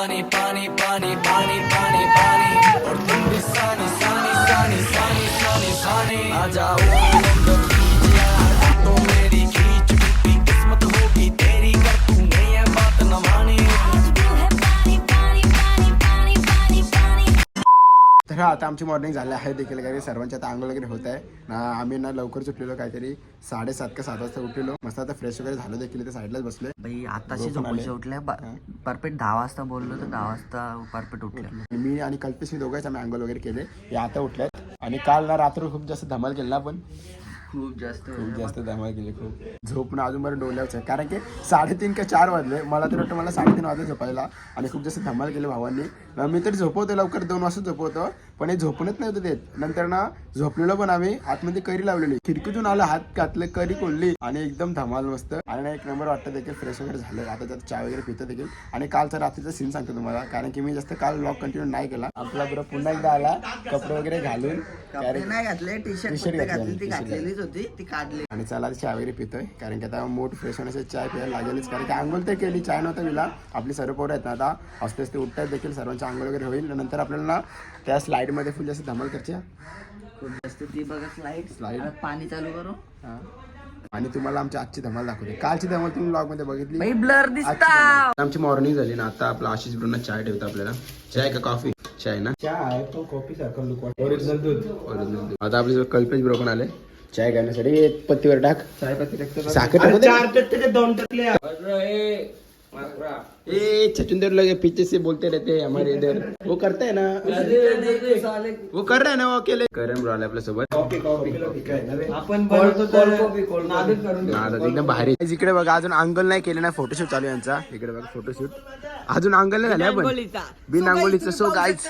मैं पानी पानी पानी पानी पानी पानी और तुम भी सानी सानी सानी सानी सानी सानी आ जाओ आता आमची मॉर्निंग झाली आहे देखील काही सर्वांच्या आता आंघोळ वगैरे होत आहे. ना आम्ही ना लवकर उठलेलो काहीतरी साडेसात का सात वाजता उठलेलो. मस्त आता फ्रेश वगैरे झालो देखील इथे साईडलाच बसले बाई आताशी. झोपून उठल्या परफेक्ट दहा वाजता बोललो तर दहा वाजता परफेक्ट उठल्या. मी आणि कल्पेश मी दोघंच आम्ही आंघोळ वगैरे केले. हे आता उठल्यात. आणि काल ना रात्र खूप जास्त धमाल केली ना पण खूप जास्त. खूप जास्त धमाल केली खूप. झोप ना अजून बरं डोल्याच आहे. कारण की साडेतीन का चार वाजले. मला तर वाटतं मला साडेतीन वाजले झोपायला. आणि खूप जास्त धमाल केली भावांनी. मी तर झोपवतो लवकर दोन वाजता झोपवतो. पण हे झोपूनच नाही होतं देत. नंतर ना झोपलेलो पण आम्ही आतमध्ये करी लावलेली. खिडकीतून आलं हात घातले करी कोणली आणि एकदम धमाल मस्त. आणि एक नंबर वाटतं देखील फ्रेश वगैरे झालं. आता त्यात चहा वगैरे पितं देखील. आणि कालचा रात्रीचा सीन सांगतो तुम्हाला. कारण की मी जास्त काल ब्लॉग कंटिन्यू नाही केला. आपला बरोबर पुन्हा एकदा आला कपडे वगैरे घालून. नाही घातले टी शर्ट घातली ती घातलेलीच होती ती काढली. आणि चला चहा वगैरे पितोय. कारण की आता मूड फ्रेश होण्यासाठी चाय प्यायला लागेलच. कारण की आंघोळ तर केली चाय नव्हता पिला. आपली सर्व पोरं आहेत ना आता. असते असते उठतात देखील. सर्वांची आंघोळ वगैरे होईल. नंतर आपल्याला त्या स्लाईडमध्ये फुल जास्त धमाल करच्या खूप जास्त ती बघा स्लाइड Slide. पाणी चालू करू. हा. आणि तुम्हाला आमची आजची धमाल दाखवते. कालची धमाल तुम्ही ब्लॉगमध्ये बघितली? बाई ब्लर आजची दिसता. धमाल. आमची मॉर्निंग झाली ना आता आपला आशिष ब्रोना चाय ठेवतो आपल्याला. चाय का कॉफी चाय ना. चाय तो कॉफी सारखा लुक ओरिजिनल दूध. ओरिजिनल दूध. आता आपले कल्पेश ब्रो पण आले. चाय घेण्यासाठी एक पत्तीवर टाक. चाय पत्ती साखर टाकू दे. ए छचुंदर लोग पीछे से बोलते रहते हैं हमारे इधर। वो करता है ना? वो कर रहा है ना वो अकेले? ब्रो आले आपल्यासोबत आपण एकदम भारी. इकडे बघा अजून अंगल नाही केले ना फोटोशूट चालू आहे यांचा. इकडे बघा फोटोशूट अजून अंगल नाही झाले पण बिन अंगोलीचं. सो गाईच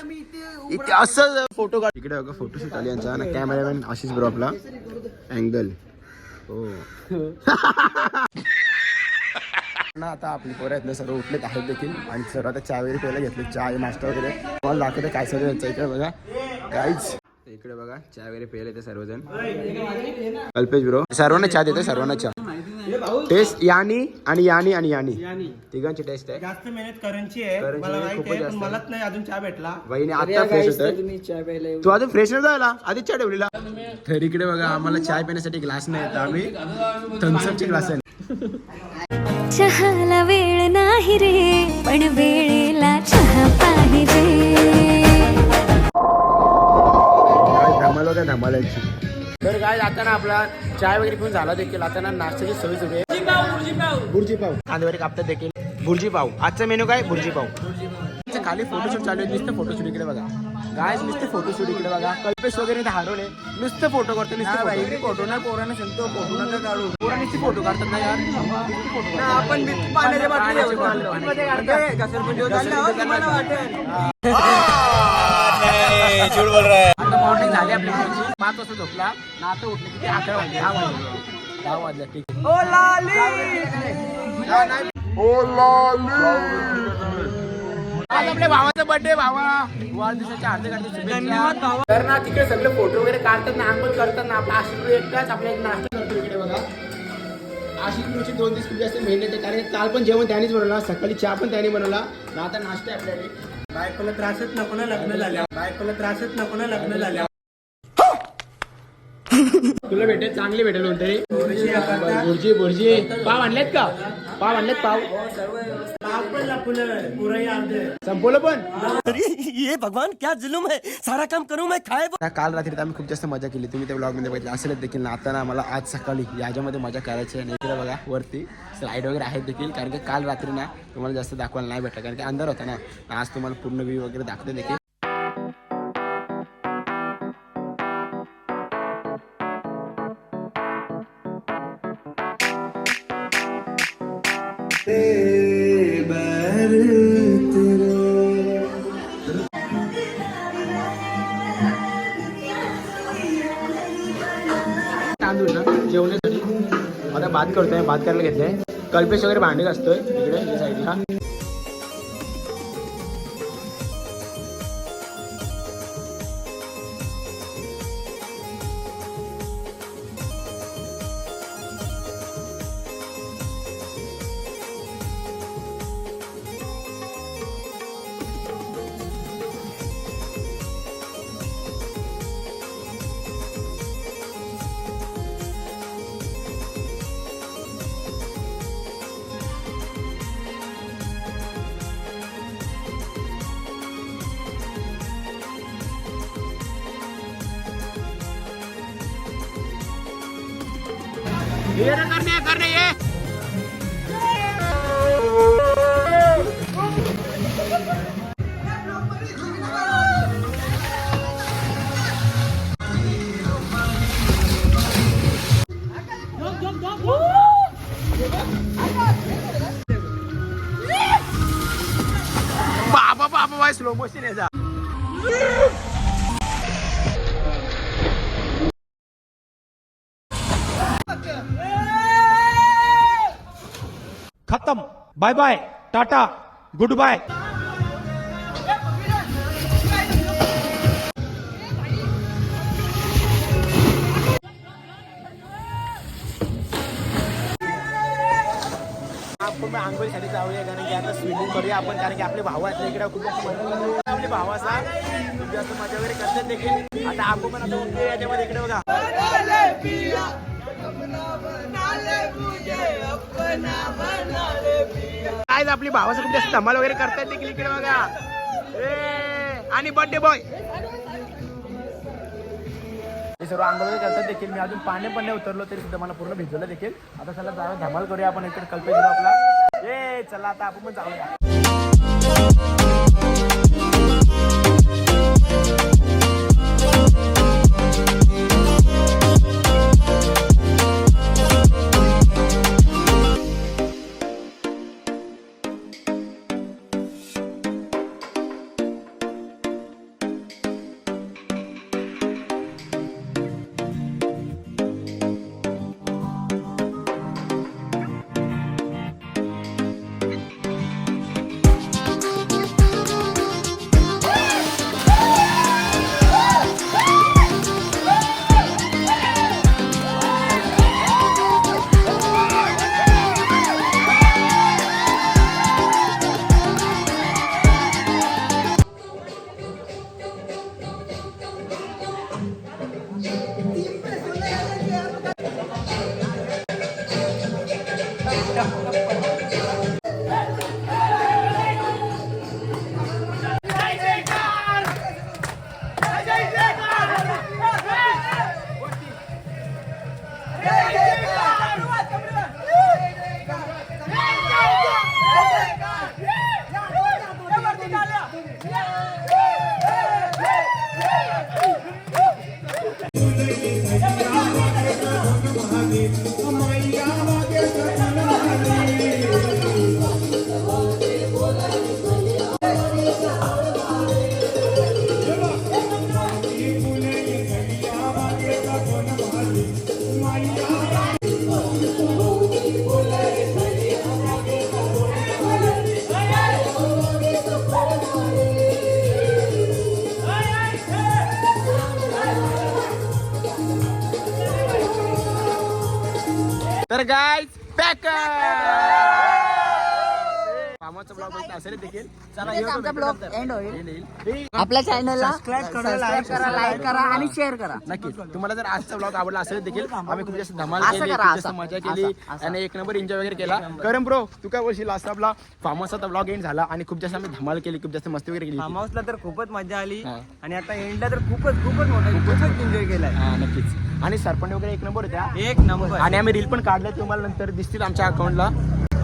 इथे असं फोटो काढ इकडे बघा फोटोशूट चालू यांचा ना कॅमेरामॅन आशिष ब्रो आपला. अँगल हो. ना आता आपली पोरं आहेत ना सर्व उठलेत आहेत देखील. आणि सर्व आता चहा वगैरे प्यायला घेतले चहा नाश्ता वगैरे. मला दाखवते काय सर्व यांचं इकडे बघा. काहीच इकडे बघा चहा वगैरे प्यायला येते सर्वजण. अल्पेश ब्रो सर्वांना चहा देते सर्वांना चहा. टेस्ट यानी आणि यानी आणि यानी. तिघांची टेस्ट आहे. जास्त मेहनत करणची आहे मला माहीत आहे मलाच नाही अजून चहा भेटला. वहिनी आता फ्रेश होत तू अजून फ्रेश नाही झाला? आधीच चहा ठेवलेला. तर इकडे बघा आम्हाला चहा पिण्यासाठी ग्लास नाही येत आम्ही. थम्सअपचे ग्लास आहे. चहाला वेळ नाही रे पण वेळेला चहा पाहिजे. काय धमाल होत्या धमाल यांची तर काय आता ना आपला चाय वगैरे पिऊन झाला देखील. आता ना नाश्त्याची सोय सुरू आहे. बुर्जी पाव. कांदे वगैरे कापतात देखील. बुर्जी पाव. आजचा मेनू काय? बुर्जी पाव. खाली फोटोशूट चालू आहे नुसतं फोटोशूट इकडे बघा. काय नुसते फोटोशूट इकडे बघा. कल्पेश वगैरे हरवले. नुसतं फोटो करतो नुसते फोटो नाही पोराने सांगतो फोटो नका काढू. पोरा नुसते फोटो काढतात ना यार. आपण पाण्याच्या पाण्याची बाटली आता मॉर्निंग झाली आपली. पाच वाजता झोपला. ना आता उठले किती? अकरा वाजले. दहा वाजले. दहा वाजले ठीक आहे. आज आपल्या भावाचा बर्थडे भावा. वाढदिवसाच्या हार्दिक हार्दिक शुभेच्छा. तर ना तिकडे सगळे फोटो वगैरे काढतात ना आंघोळ करतात ना आपला आशिष एकटाच आपला एक नाश्ता करतो इकडे बघा. आशिष गुरुची दोन दिवस खूप जास्त मेहनत आहे कारण काल पण जेवण त्यानेच बनवला सकाळी चहा पण त्याने बनवला. ना आता नाश्ता आपल्याकडे. बायकोला त्रासच नको ना लग्न झाल्या बायकोला त्रासच नको ना लग्न झाल्या तुला भेटेल चांगले भेटेल कोणतरी. बुर्जी बुर्जी पाव आणलेत का? पाव आणलेत पाव. संपवलं पण. ये भगवान क्या जुलुम है? सारा काम करूं मैं खाए ना काल रात्री तर आम्ही खूप जास्त मजा केली. तुम्ही त्या ब्लॉगमध्ये बघितलं असेलच देखील ना. आता ना मला आज सकाळी याच्यामध्ये मजा करायची आहे. इकडे बघा वरती स्लाईड वगैरे आहेत देखील. कारण की काल रात्री ना तुम्हाला जास्त दाखवायला नाही भेटलं. कारण की अंधार होता ना. आज तुम्हाला पूर्ण व्ह्यू वगैरे दाखवते देखील. तांदूळ ना जेवण्यासाठी आता भात करतोय भात करायला घेतलंय. कल्पेश वगैरे भांडे असतोय इकडे साईडला. या साईडला बाबा खत्म. Bye bye tata goodbye आपण आंघोळीसाठी जाऊया कारण की आता स्विमिंग करूया आपण कारण की आपले भाऊ आहेत इकडे खूप आपले भाऊ असतात जास्त म्हणजे मजा वगैरे करतात देखील. आता आपण पण आता याच्यामध्ये इकडे बघा. काय आपली भावाचं खूप जास्त धमाल वगैरे करतात देखील इकडे बघा. ए, आणि बर्थडे बॉय हे सर्व आंघोळ करतात देखील. मी अजून पाणी पण नाही उतरलो तरी सुद्धा मला पूर्ण भिजवलं देखील. आता चला जाऊया धमाल करूया आपण. इकडे कल्पेश आपला ए चला आता आपण पण जाऊया. guys, Becca! कामाचा ब्लॉग बघितला असेल देखील चला येऊ आमचा तो ब्लॉग नंतर. एंड होईल. End होईल. आपल्या चॅनलला सबस्क्राईब करा, करा लाईक करा आणि शेअर करा. नक्कीच. तुम्हाला जर आजचा ब्लॉग आवडला असेल देखील आम्ही खूप जास्त धमाल केली खूप जास्त मजा केली. आणि एक नंबर एन्जॉय वगैरे केला. करम ब्रो तू काय बोलशील लास्ट आपला फार्म हाऊसचा ब्लॉग एंड झाला आणि खूप जास्त आम्ही धमाल केली खूप जास्त मस्ती वगैरे केली फार्म हाऊसला तर खूपच मजा आली हा. आणि आता एंडला तर खूपच खूपच मोठा खूपच एन्जॉय केलाय. नक्कीच. आणि सरपंच वगैरे एक नंबर होत्या. एक नंबर आणि आम्ही रील पण काढले तुम्हाला नंतर दिसतील आमच्या अकाउंटला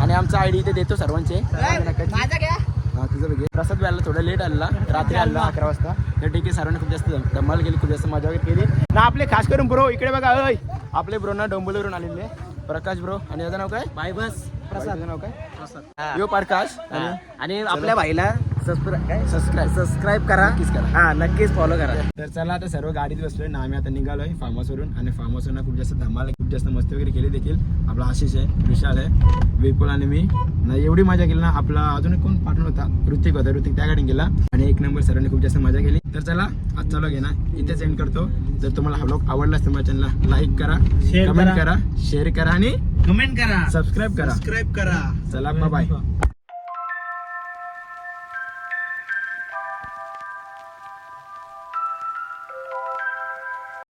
आणि आमचा आयडी इथे देतो सर्वांचे. माझा घ्या. हा तुझं बघे प्रसाद व्यायला थोडं लेट आला रात्री आला अकरा वाजता. तर ठीक आहे सर्वांनी खूप जास्त धम- धमाल केली खूप जास्त मजा वगैरे केली. ना आपले खास करून ब्रो इकडे बघा अय आपले ब्रो ना डोंबोलीवरून आलेले. प्रकाश ब्रो आणि याचं नाव काय? बाय बस प्रसाद नाव काय? यो प्रकाश. आणि? आणि आपल्या भाईला सबस्क्राईब करा. नक्कीच करा. हा नक्कीच फॉलो करा. तर चला आता सर्व गाडीत बसलोय. ना आम्ही आता निघालोय फार्म हाऊसवरून आणि फार्म हाऊसवरून खूप जास्त धमाल खूप जास्त मस्ती वगैरे केली देखील. आपला आशिष आहे विशाल आहे विपुल आणि मी. ना एवढी मजा केली ना आपला अजून एक कोण पाठवून होता? ऋतिक होता ऋतिक त्या गाडीने गेला. आणि एक नंबर सर्वांनी खूप जास्त मजा केली. तर चला आजचा व्लॉग आहे ना इथेच एंड करतो. जर तुम्हाला हा व्लॉग आवडला असेल माझ्या चॅनलला लाईक करा Share कमेंट करा. करा शेअर करा आणि कमेंट करा. सबस्क्राईब करा. सबस्क्राईब करा. चला बाय